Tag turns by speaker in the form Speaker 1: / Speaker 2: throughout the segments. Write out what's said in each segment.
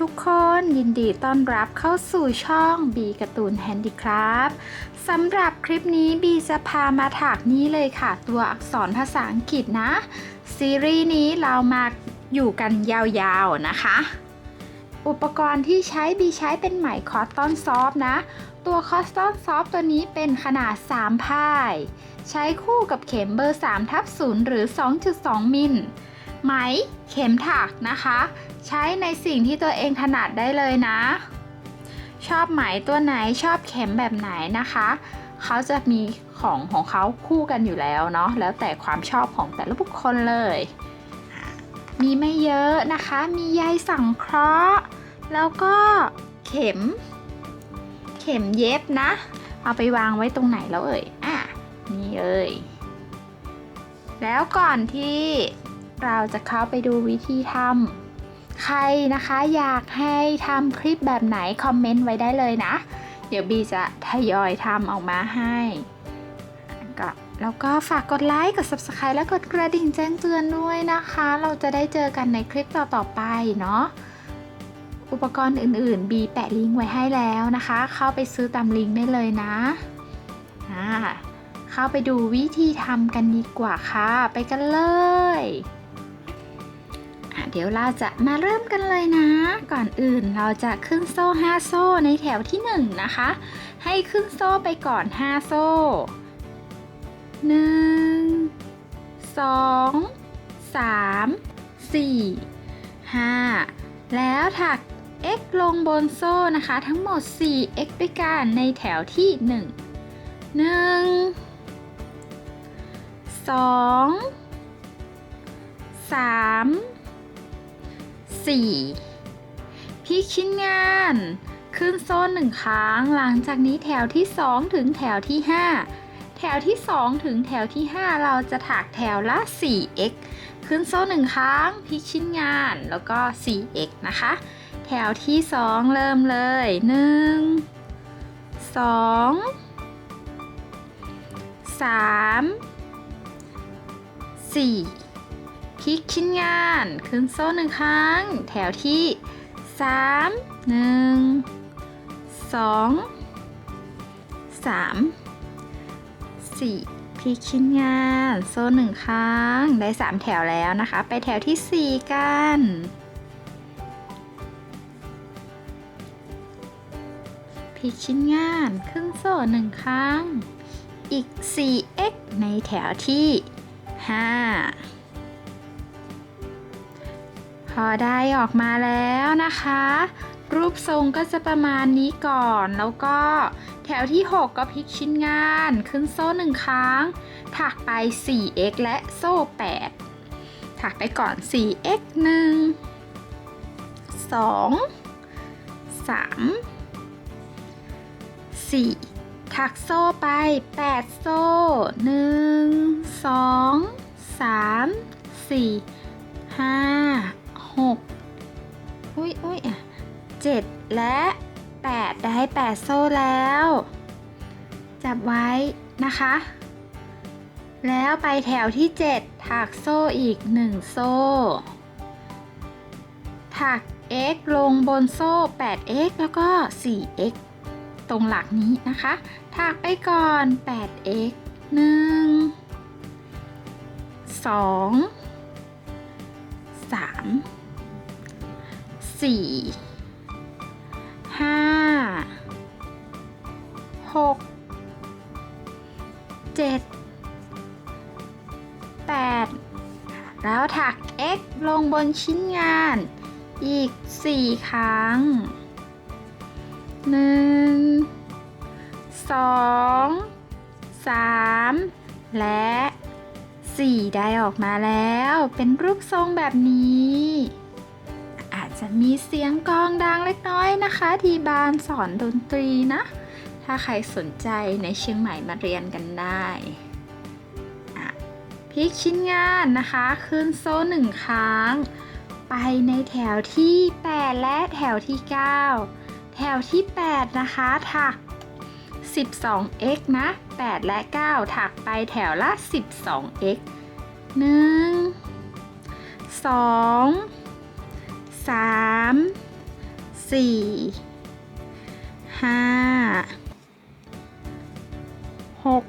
Speaker 1: ทุกคนยินดีต้อนรับเข้าสู่ช่องบีการ์ตูนแฮนดี้ครับสำหรับคลิปนี้บีจะพามาถักนี้เลยค่ะ ตัวอักษรภาษาอังกฤษนะ ซีรีส์นี้เรามาอยู่กันยาวๆนะคะ อุปกรณ์ที่ใช้บีใช้เป็นไหมคอตตอนซอฟนะ ตัวคอตตอนซอฟตัวนี้เป็นขนาด 3พาย ใช้คู่กับเข็มเบอร์3ทับ0หรือ 2.2 มิล ไหมเข็มถักนะคะ ใช้ในสิ่งที่ตัวเองถนัดได้เลยนะ ชอบไหมตัวไหนชอบเข็มแบบไหนนะคะเขาจะมีของของเขาคู่กันอยู่แล้วเนาะแล้วแต่ความชอบของแต่ละบุคคลเลย มีไม่เยอะนะคะ มีใยสังเคราะห์ แล้วก็เข็ม เข็มเย็บนะ เอาไปวางไว้ตรงไหนแล้วเอ่ยอะนี่เอ่ยแล้วก่อนที่ เราจะเข้าไปดูวิธีทำใครนะคะอยากให้ทำคลิปแบบไหน คอมเมนต์ไว้ได้เลยนะ เดี๋ยวบีจะทยอยทำออกมาให้ก็แล้วก็ฝากกดไลค์ กด subscribe และกดกระดิ่งแจ้งเตือนด้วยนะคะ เราจะได้เจอกันในคลิปต่อๆไปเนาะอุปกรณ์อื่นๆ บีแปะลิงก์ไว้ให้แล้วนะคะ เข้าไปซื้อตามลิงก์ได้เลยนะอ่าเข้าไปดูวิธีทำกันดีกว่าค่ะ ไปกันเลย เดี๋ยวเราจะมาเริ่มกันเลยนะ ก่อนอื่นเราจะขึ้นโซ่ 5 โซ่ในแถวที่ 1 นะคะ ให้ขึ้นโซ่ไปก่อน 5 โซ่ 1 2 3 4 5 แล้วถัก x ลงบนโซ่นะคะ ทั้งหมด 4 x ด้วยกันในแถวที่ 1 1 2 3 4พลิชิ้นงาน ขึ้นโซ่หนึ่งครั้ง หลังจากนี้แถวที่ 2 ถึงแถวที่ 5 แถวที่ 2 ถึงแถวที่ 5 เราจะถักแถวละ 4x ขึ้นโซ่หนึ่งครั้งพลิกชิ้นงานแล้วก็ 4x นะคะ แถวที่ 2 เริ่มเลย 1 2 3 4 พลิกชิ้นงาน ขึ้นโซ่หนึ่งครั้ง แถวที่ 3 1 2 3 4 พลิกชิ้นงาน โซ่หนึ่งครั้ง ได้ 3 แถวแล้วนะคะ ไปแถวที่ 4 กันพลิกชิ้นงานขึ้นโซ่หนึ่งครั้ง อีก 4x ในแถวที่ 5 พอได้ออกมาแล้วนะคะ รูปทรงก็จะประมาณนี้ก่อน แล้วก็แถวที่ 6 ก็พลิกชิ้นงานขึ้นโซ่หนึ่งครั้ง ถักไป 4x และโซ่ 8 ถักไปก่อน 4x 1 2 3 4ถักโซ่ไป 8 โซ่ 1 2 3 4 5 อุ้ยเจ็ดและแปดได้แปดโซ่แล้ว จับไว้นะคะ แล้วไปแถวที่7ถักโซ่อีก1โซ่ ถัก x ลงบนโซ่ 8x แล้วก็ 4x ตรงหลักนี้นะคะ ถักไปก่อน 8x 1 2 3 สี่ห้าหกเจ็ดแปดแล้วถัก x ลงบนชิ้นงานอีก 4 ครั้ง 1 2 3 และ 4 ได้ออกมาแล้วเป็นรูปทรงแบบนี้ จะมีเสียงกองดังเล็กน้อยนะคะ ที่บ้านสอนดนตรีนะ ถ้าใครสนใจในเชียงใหม่มาเรียนกันได้พลิกชิ้นงานนะคะ ขึ้นโซ่หนึ่งครั้ง ไปในแถวที่ 8 และแถวที่ 9 แถวที่ 8 นะคะถัก 12x นะ 8 และ 9 ถักไปแถวละ 12x 1 2 3สี่ห้าหก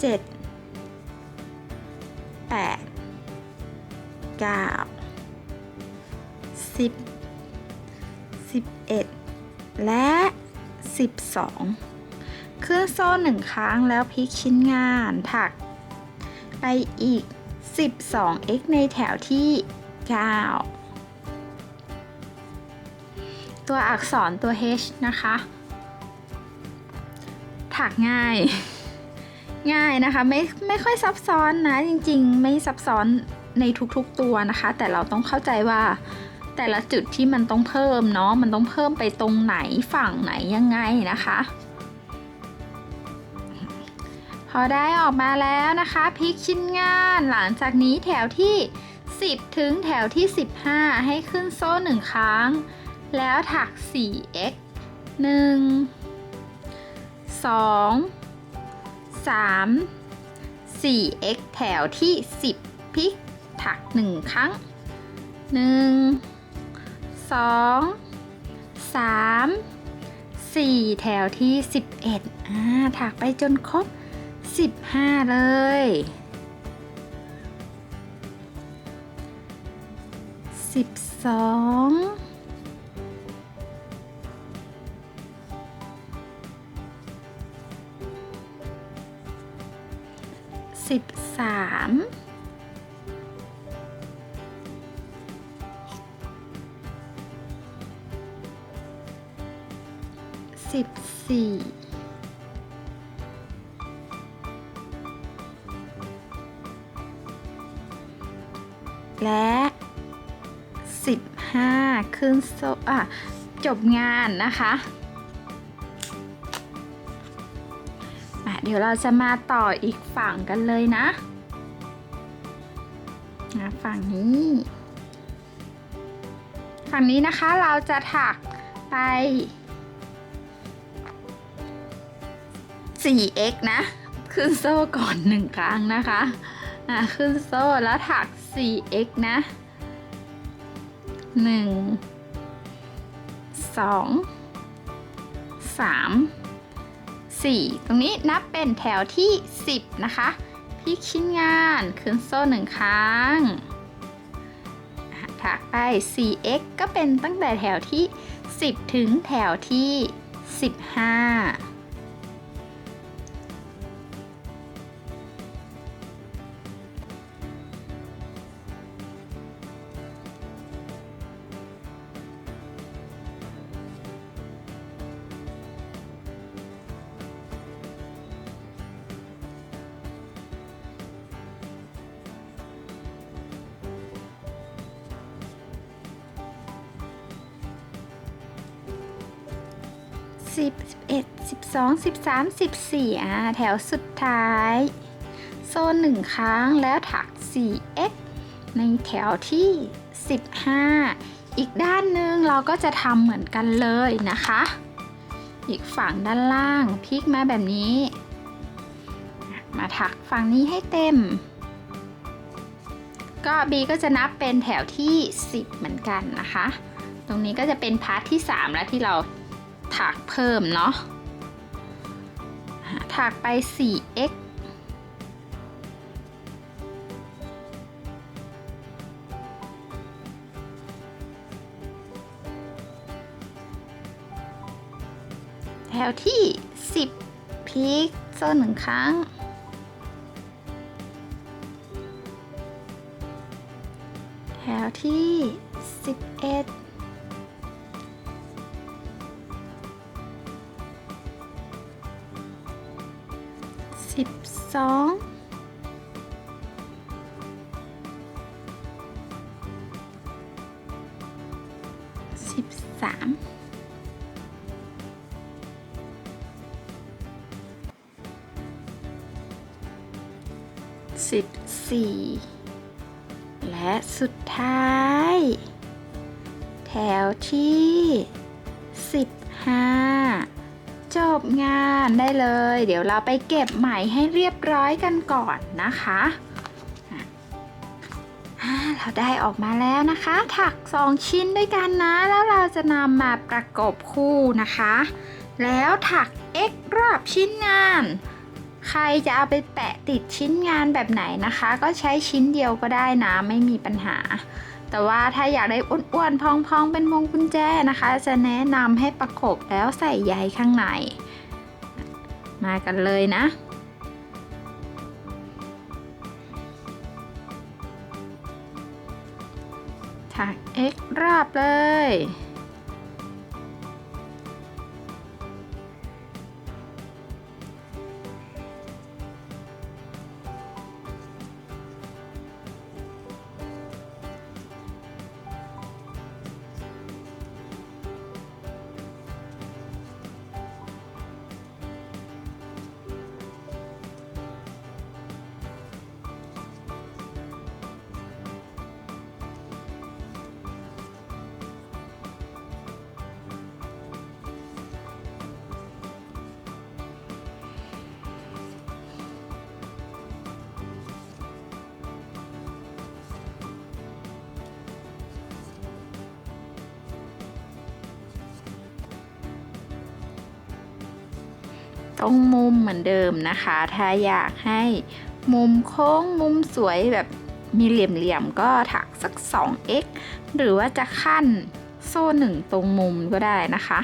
Speaker 1: เจ็ดแปดเก้าสิบสิบเอ็ดและสิบสองขึ้นโซ่หนึ่งครั้งแล้วพลิกชิ้นงานถักไปอีก 12x ในแถวที่ 9 ตัวอักษรตัว H นะคะ ถักง่าย ง่ายนะคะ ไม่ไม่ค่อยซับซ้อนนะ จริงๆ ไม่ซับซ้อนในทุกๆตัวนะคะ แต่เราต้องเข้าใจว่าแต่ละจุดที่มันต้องเพิ่มเนาะมันต้องเพิ่มไปตรงไหนฝั่งไหนยังไงนะคะ พอได้ออกมาแล้วนะคะพลิกชิ้นงานหลังจากนี้แถวที่ 10 ถึงแถวที่ 15 ให้ขึ้นโซ่ 1 ครั้ง แล้วถัก 4x 1 2 3 4x แถวที่ 10 พลิก ถัก 1 ครั้ง 1 2 3 4 แถวที่ 11อ่าถักไปจนครบ 15 เลย สิบสองสิบสามสิบสี่และ 15 ขึ้นโซอะจบงานนะคะเดี๋ยวเราจะมาต่ออีกฝั่งกันเลยนะนะฝั่งนี้ ฝั่งนี้นะคะเราจะถักไป 4x นะ ขึ้นโซ่ก่อนหนึ่งครั้งนะคะอะขึ้นโซ่แล้วถัก 4x นะ หนึ่งสองสามสี่ตรงนี้นับเป็นแถวที่10นะคะพลิกชิ้นงานขึ้นโซ่หนึ่งครั้งถักไป 4x ก็เป็นตั้งแต่แถวที่ 10 ถึงแถวที่ 15 สิบสิบเอ็ดสิบสองสิบสามสิบสี่าแถวสุดท้าย โซนหนึ่งครั้งแล้วถัก 4x ในแถวที่ 15 อีกด้านหนึ่งเราก็จะทำเหมือนกันเลยนะคะ อีกฝั่งด้านล่างพลิกมาแบบนี้ มาถักฝั่งนี้ให้เต็ม ก็ B ก็จะนับเป็นแถวที่ 10 เหมือนกันนะคะ ตรงนี้ก็จะเป็นพาร์ทที่ 3 แล้วที่เรา ถักเพิ่มเนาะอ่าถักไป 4x แถวที่ 10พลิกโซ่หนึ่งครั้ง แถวที่ 11 สิบสองสิบสามสิบสี่และสุดท้าย แถวที่สิบห้า จบงานได้เลย เดี๋ยวเราไปเก็บใหม่ให้เรียบร้อยกันก่อนนะคะอ่าเราได้ออกมาแล้วนะคะ ถัก 2 ชิ้นด้วยกันนะ แล้วเราจะนำมาประกบคู่นะคะ แล้วถัก x รอบชิ้นงาน ใครจะเอาไปแปะติดชิ้นงานแบบไหนนะคะ ก็ใช้ชิ้นเดียวก็ได้นะ ไม่มีปัญหา แต่ว่าถ้าอยากได้อ้วนๆพองๆเป็นวงกุญแจนะคะ จะแนะนำให้ประกบแล้วใส่ใยข้างใน มากันเลยนะถัก x รอบเลย ตรงมุมเหมือนเดิมนะคะ ถ้าอยากให้มุมโค้งมุมสวยแบบมีเหลี่ยมๆก็ถักสัก 2x หรือว่าจะขั้นโซ่หนึ่งตรงมุมก็ได้นะคะ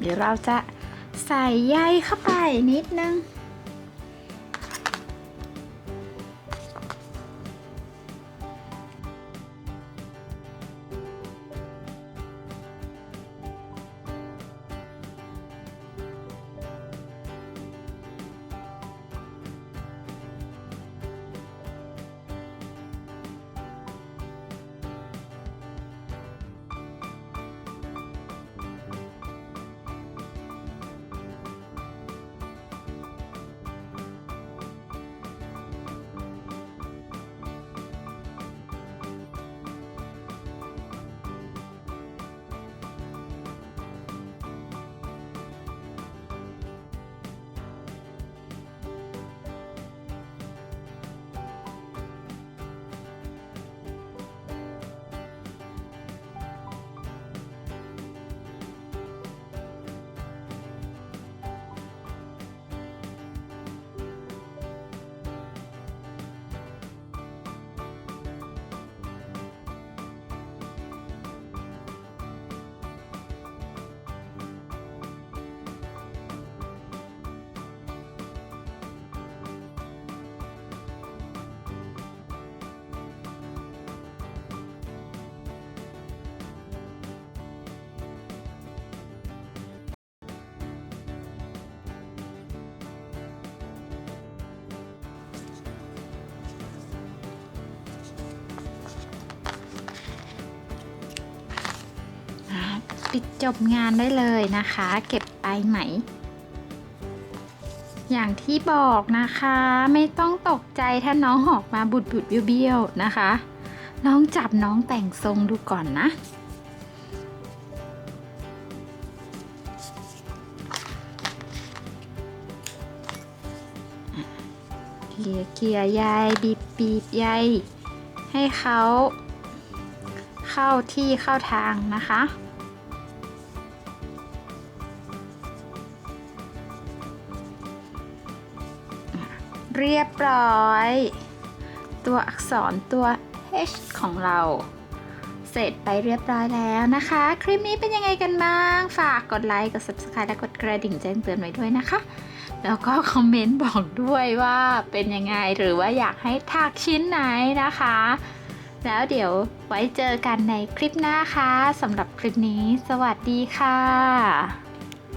Speaker 1: เดี๋ยวเราจะใส่ใยเข้าไปนิดนึง ปิดจบงานได้เลยนะคะ เก็บปลายไหม อย่างที่บอกนะคะไม่ต้องตกใจถ้าน้องออกมาบุดบุดเบี้ยวๆนะคะ น้องจับน้องแต่งทรงดูก่อนนะเกลี่ยเกลี่ยใยบีบบีบใยให้เขาเข้าที่เข้าทางนะคะ เรียบร้อย ตัวอักษรตัว H ของเรา เสร็จไปเรียบร้อยแล้วนะคะ คลิปนี้เป็นยังไงกันบ้าง ฝากกดไลค์ กด subscribe และกดกระดิ่งแจ้งเตือนไว้ด้วยนะคะ แล้วก็คอมเมนต์บอกด้วยว่าเป็นยังไงหรือว่าอยากให้ถักชิ้นไหนนะคะ แล้วเดี๋ยวไว้เจอกันในคลิปหน้าค่ะสำหรับคลิปนี้ สวัสดีค่ะ